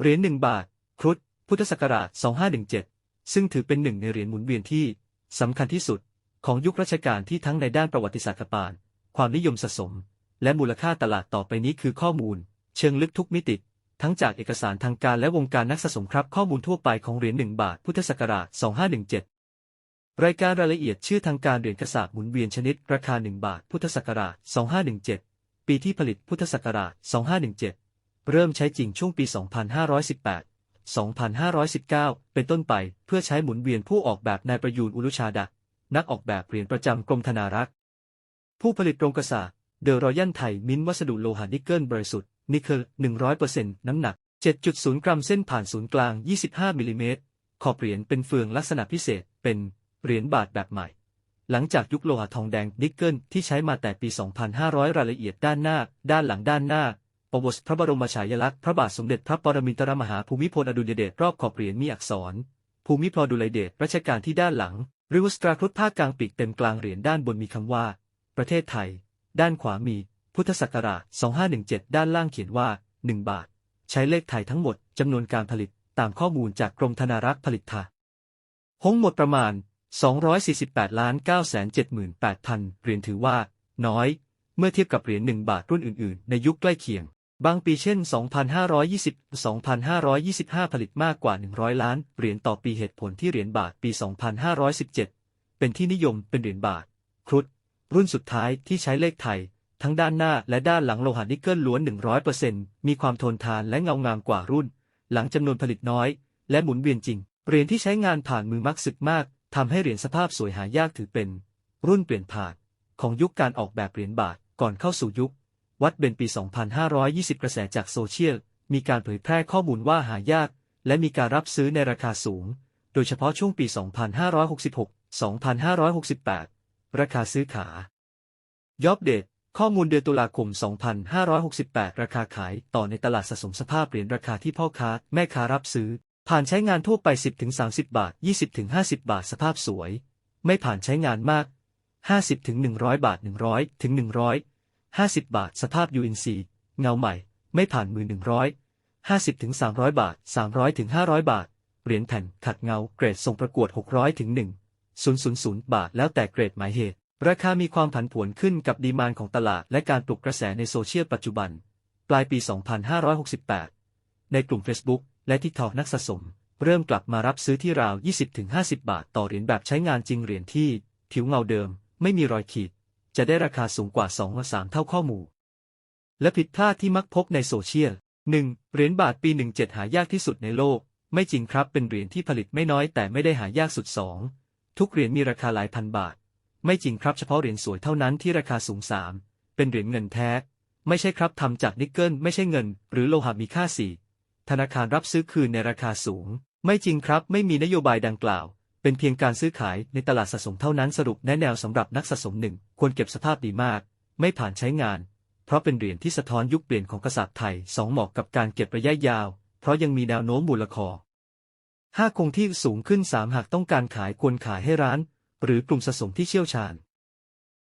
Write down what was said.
เหรียญหนึ่งบาท ครุฑพุทธศักราช 2517 ซึ่งถือเป็นหนึ่งในเหรียญหมุนเวียนที่สำคัญที่สุดของยุครัชกาลที่ทั้งในด้านประวัติศาสตร์ปาน ความนิยมสะสม และมูลค่าตลาดต่อไปนี้คือข้อมูล เชิงลึกทุกมิติ ทั้งจากเอกสารทางการและวงการนักสะสมครับข้อมูลทั่วไปของเหรียญหนึ่งบาทพุทธศักราช 2517รายการรายละเอียดชื่อทางการเหรียญกระสาบหมุนเวียนชนิด ราคา 1 บาท พุทธศักราช 2517 ปีที่ผลิตพุทธศักราช 2517 เริ่มใช้จริงช่วงปี 2518 2519 เป็นต้นไปเพื่อใช้หมุนเวียนผู้ออกแบบนายประยูนอุลุชาดะ นักออกแบบเหรียญประจำกรมธนารักษ์ ผู้ผลิตโรงกระสาเดอรอยัลไทยมิ้นวัสดุโลหะนิกเกิลบริสุทธิ์นิกเกิล100%น้ำหนัก 7.0 กรัมเส้นผ่านศูนย์กลาง 25มิลลิเมตรขอบเหรียญเป็นเฟืองลักษณะพิเศษ เป็นเหรียญบาทแบบใหม่ หลังจากยุคโลหะทองแดงนิกเกิลที่ใช้มาแต่ปี 2500 รายละเอียดด้านหน้า ด้านหลังด้านหน้า ประวัติพระบรมฉายาลักษณ์พระบาทสมเด็จพระปรมินทรมหาภูมิพลอดุลยเดชรอบขอบเหรียญมีอักษร ภูมิพลอดุลยเดชรัชกาลที่ด้านหลังริวสตราครุฑภาคกลางปีกเต็มกลางเหรียญด้านบนมีคำว่า ประเทศไทย ด้านขวามี พุทธศักราช 2517 ด้านล่างเขียนว่า 1 บาท ใช้เลขไทยทั้งหมดจำนวนการผลิตตามข้อมูลจากกรมธนารักษ์ผลิตทาหงหมดประมาณ 248ล้าน978,000เหรียญถือว่า น้อย เมื่อเทียบกับเหรียญ1บาทรุ่นอื่น ๆ ในยุคใกล้เคียง บางปีเช่น 2,520 2,525 ผลิตมากกว่า 100 ล้าน เหรียญต่อปีเหตุผลที่เหรียญบาทปี 2,517 เป็นที่นิยมเป็นเหรียญบาท ครุฑรุ่นสุดท้ายที่ใช้เลขไทย ทั้งด้านหน้าและด้านหลังโลหะนิกเกิลล้วน 100%มีความทนทานและเงางามกว่ารุ่น หลังจำนวนผลิตน้อย และหมุนเวียนจริง เหรียญที่ใช้งานผ่านมือมักสึกมากทำให้เหรียญสภาพสวยหายากถือเป็น รุ่นเปลี่ยนผ่าน ของยุคการออกแบบเหรียญบาทก่อนเข้าสู่ยุค วัดเป็นปี 2520 กระแสจากโซเชียล มีการเผยแพร่ข้อมูลว่าหายาก และมีการรับซื้อในราคาสูง โดยเฉพาะช่วงปี 2566 2568 ราคาซื้อขายอบเดตข้อมูลเดือนตุลาคม 2568 ราคาขายต่อในตลาดสะสมสภาพเหรียญราคาที่พ่อค้า แม่ค้ารับซื้อ ผ่านใช้งานทั่วไป 10-30 บาท 20-50 บาท สภาพสวย ไม่ผ่านใช้งานมาก 50-100 บาท 100-100 50 บาท สภาพ UNC เงาใหม่ ไม่ผ่านมือ100 50-300 บาท 300-500 บาท เหรียญแผ่นขัดเงา เกรดส่งประกวด 600 ถึง 1 000 บาท แล้วแต่เกรดหมายเหตุ ราคามีความผันผวนขึ้นกับดีมานของตลาด และการปลุกกระแสในโซเชียลปัจจุบัน ปลายปี 2568 ในกลุ่ม Facebook และที่ทอกนักสะสม เริ่มกลับมารับซื้อที่ราว 20-50 บาท ต่อเหรียญแบบใช้งานจริงเหรียญที่ ผิวเงาเดิม ไม่มีรอยขีด จะได้ราคาสูงกว่า2หรือ3เท่าข้อมูล และผิดพลาดที่มักพบในโซเชียล 1. เหรียญบาทปี 17 หายากที่สุดในโลก ไม่จริงครับเป็นเหรียญที่ผลิตไม่น้อยแต่ไม่ได้หายากสุด 2. ทุกเหรียญมีราคาหลายพันบาท ไม่จริงครับเฉพาะเหรียญสวยเท่านั้นที่ราคาสูง 3. เป็นเหรียญเงินแท้ ไม่ใช่ครับทำจากนิกเกิลไม่ใช่เงิน หรือโลหะมีค่า 4. ธนาคารรับซื้อคืนในราคาสูง ไม่จริงครับไม่มีนโยบายดังกล่าว เป็นเพียงการซื้อขายในตลาดสะสมเท่านั้นสรุปแนะแนวสำหรับนักสะสมหนึ่งควรเก็บสภาพดีมาก ไม่ผ่านใช้งาน เพราะเป็นเหรียญที่สะท้อนยุคเปลี่ยนของกษัตริย์ไทย 2. เหมาะกับการเก็บระยะยาว เพราะยังมีแนวโน้มมูลคอ 5. คงที่สูงขึ้น 3. หากต้องการขายควรขายให้ร้าน หรือกลุ่มสะสมที่เชี่ยวชาญ